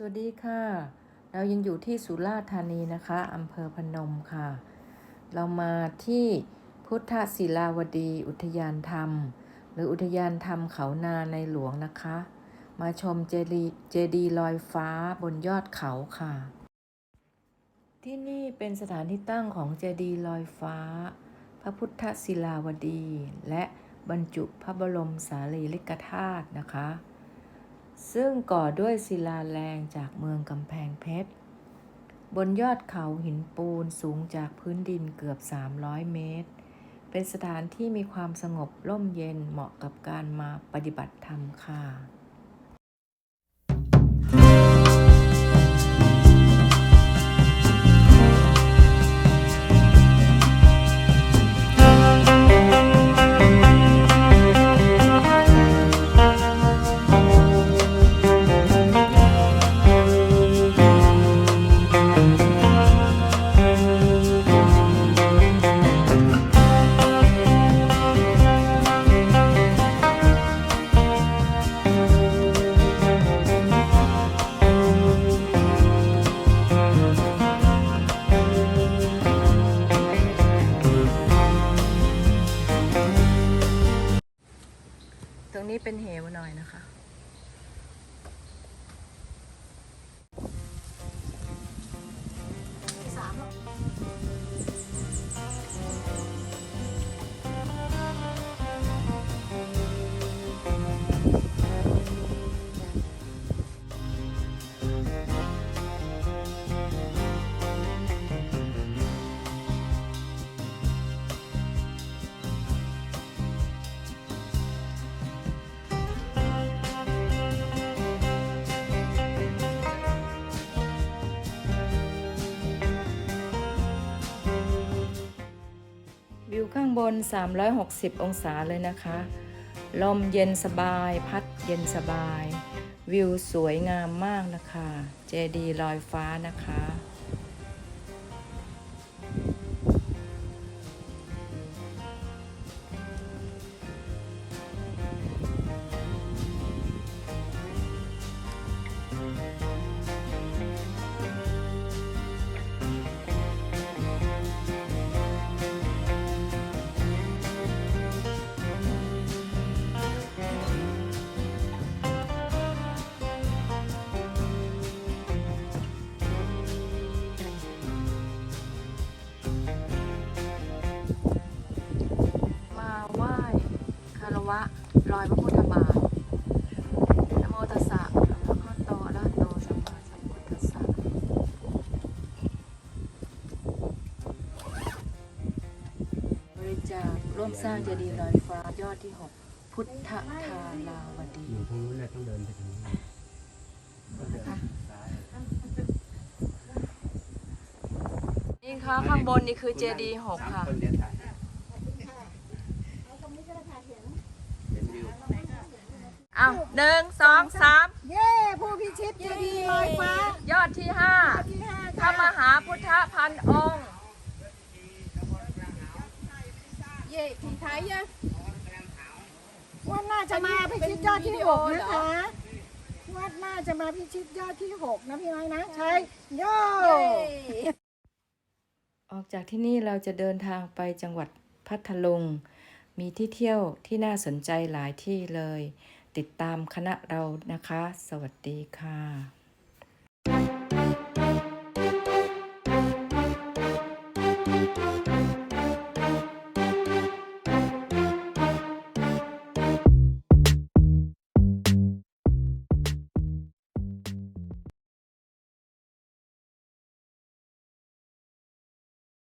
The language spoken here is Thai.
สวัสดีค่ะ เรายังอยู่ที่สุราษฎร์ธานีนะคะอำเภอพนมค่ะ เรามาที่พุทธศิลาวดีอุทยานธรรม หรืออุทยานธรรมเขานาในหลวงนะคะ มาชมเจดีเจดีลอยฟ้าบนยอดเขาค่ะ ที่นี่เป็นสถานที่ตั้งของเจดีลอยฟ้า พระพุทธศิลาวดี และบรรจุพระบรมสารีริกธาตุนะคะ ซึ่งก่อด้วยศิลาแรงจากเมืองกำแพงเพชร บนยอดเขาหินปูนสูงจากพื้นดินเกือบ 300 เมตร เป็นสถานที่มีความสงบร่มเย็นเหมาะกับการมาปฏิบัติธรรมค่ะ เป็นเหวหน่อยนะคะ วิวข้างบน 360 องศาเลยนะคะ ลมเย็นสบาย พัดเย็นสบาย วิวสวยงามมากนะคะ เจดีย์ลอยฟ้านะคะ รอยพระพุทธบาทนโมตัสสะพระคะวะโตอะระหะโตสัมมาสัมพุทธัสสะบริจาคร่วมสร้างเจดีย์ลอยฟ้ายอดที่6พุทธทาลาวดีอยู่ตรงนู้นแหละต้องเดินไปถึงนู้นะคะนี่ค่ะข้างบนนี่คือเจดีย์หกค่ะต้นเดียวถ่ายเห็นวิว อ้าวหนึ่งสองสามเย้ผู้พิชิตเจดีย์ลอยฟ้า ยอดที่ห้าที่ห้าพระมหาพุทธพันองค์ เย่ทีไทยยังวันหน้าจะมาพิชิตยอดที่หกนะคะวันหน้าจะมาพิชิตยอดที่หกนะพี่น้อยนะใช่โย่ออกจากที่นี่เราจะเดินทางไปจังหวัดพัทลุง มีที่เที่ยวที่น่าสนใจหลายที่เลย ติดตามคณะเรานะคะ สวัสดีค่ะ